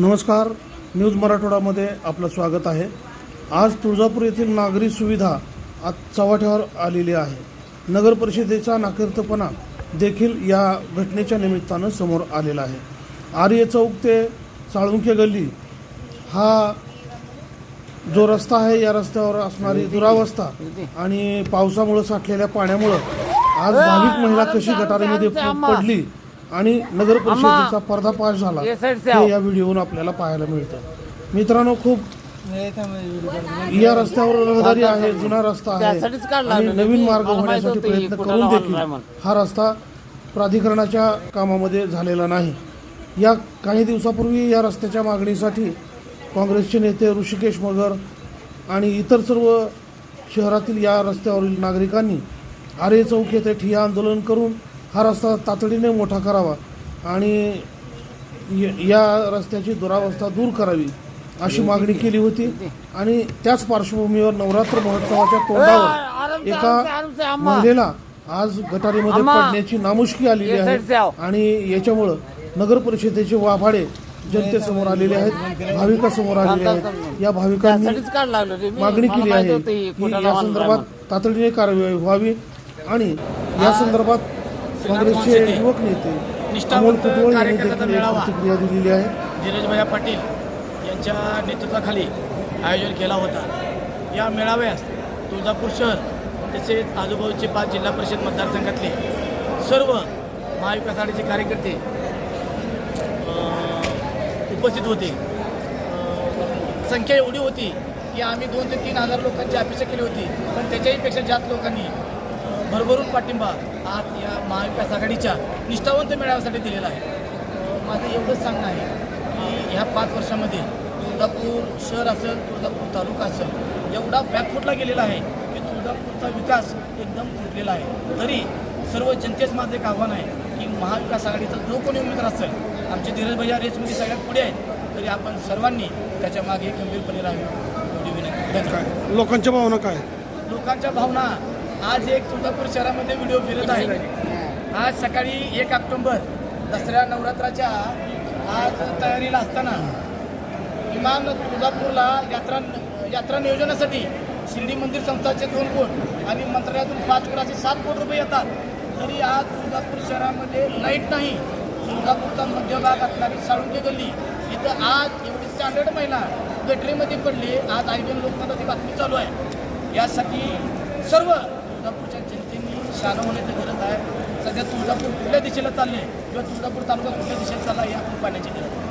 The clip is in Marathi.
नमस्कार. न्यूज मराठवाडामध्ये आपलं स्वागत आहे. आज तुळजापूर येथील नागरी सुविधा आज चव्हाट्यावर आलेली आहे. नगर परिषदेचा नाकर्तपणा देखील या घटनेच्या निमित्तानं समोर आलेला आहे. आर्य चौक ते साळुंखे गल्ली हा जो रस्ता आहे या रस्त्यावर असणारी दुरावस्था आणि पावसामुळं साठलेल्या पाण्यामुळं आज भाविक महिला कशी गटारीमध्ये पडली आणि नगर परिषदेचा पर्दाफाश झाला हे. या व्हिडिओवरून आपल्याला पाहायला मिळतं मित्रांनो खूप या रस्त्यावर रहदारी आहे जुना रस्ता आहे आणि. नवीन मार्ग होण्यासाठी प्रयत्न करून देखील. हा रस्ता प्राधिकरणाच्या कामामध्ये झालेला नाही या काही दिवसापूर्वी या रस्त्याच्या मागणीसाठी काँग्रेसचे नेते ऋषिकेश मगर आणि इतर सर्व शहरातील या रस्त्यावरील नागरिकांनी आरे चौक येथे ठिय्या आंदोलन करून हा रस्ता तातडीने मोठा करावा आणि य- रस्त्याची दुरावस्था दूर करावी अशी मागणी केली होती आणि त्याच पार्श्वभूमीवर नवरात्र महोत्सवाच्या तोंडावर एका महिलेला आज गटारीमध्ये. पडण्याची नामुष्की आलेली. आहे आणि याच्यामुळं नगर परिषदेचे वाभाडे जनतेसमोर आलेले आहेत भाविकासमोर आलेले आहेत या भाविकांनी. मागणी केली आहे की या संदर्भात. तातडीने कारवाई व्हावी आणि या संदर्भात काँग्रेसचे युवक नेते अमोल निष्ठावंत कुटवळ यांनी देखील. प्रतिक्रिया दिलेली आहे धीरजभाई पाटील यांच्या नेतृत्वाखाली आयोजन केला होता या मेळाव्यास तुळजापूर शहर तसेच आजूबाजूचे पाच जिल्हा परिषद मतदारसंघातले सर्व महाविकास आघाडीचे कार्यकर्ते उपस्थित होते संख्या एवढी होती की आम्ही दोन ते तीन हजार लोकांची अपेक्षा केली होती पण त्याच्याही पेक्षा जास्त लोकांनी भरभरून पाठिंबा आज या महाविकास आघाडीच्या निष्ठावंत मेळाव्यासाठी दिलेला आहे. माझं एवढंच सांगणं आहे की ह्या पाच वर्षामध्ये तुळजापूर शहर असेल तुळजापूर तालुका असेल एवढा बॅकफुटला गेलेला आहे की तुळजापूरचा विकास एकदम फुटलेला आहे. तरी सर्व जनतेच माझं एक आव्हान आहे की महाविकास आघाडीचा जो कोणी उमेदवार असेल आमचे धीरज भैया रेसमध्ये सगळ्यात पुढे आहेत तरी आपण सर्वांनी त्याच्यामागे गंभीरपणे राहावे. एवढी विनंती. धन्यवाद. लोकांच्या भावना काय? लोकांच्या भावना आज एक तुळजापूर शहरामध्ये व्हिडिओ फिरत आहे. आज सकाळी एक ऑक्टोबर दसऱ्या नवरात्राच्या आज तयारीला असताना किमान तुळजापूरला यात्रा यात्रा नियोजनासाठी शिर्डी मंदिर संस्थाचे दोन कोट आणि मंत्रालयातून पाच कोट असे सात कोटी रुपये येतात. तरी आज तुळजापूर शहरामध्ये लाइट नाही. तुळजापूरचा मध्यभाग असणारी साळुंके गल्ली इथं आज एवढी स्टँडर्ड महिला गटरीमध्ये पडली. आज आय बी एन लोकमताची बातमी चालू आहे. यासाठी सर्व तुळजापूरच्या जनतेने शाळा होण्याची गरज आहे सध्या तुळजापूर कुठल्या दिशेला चालले किंवा तुळजापूर तालुका कुठल्या दिशेला चालला हे आपण पाहण्याची गरज? आहे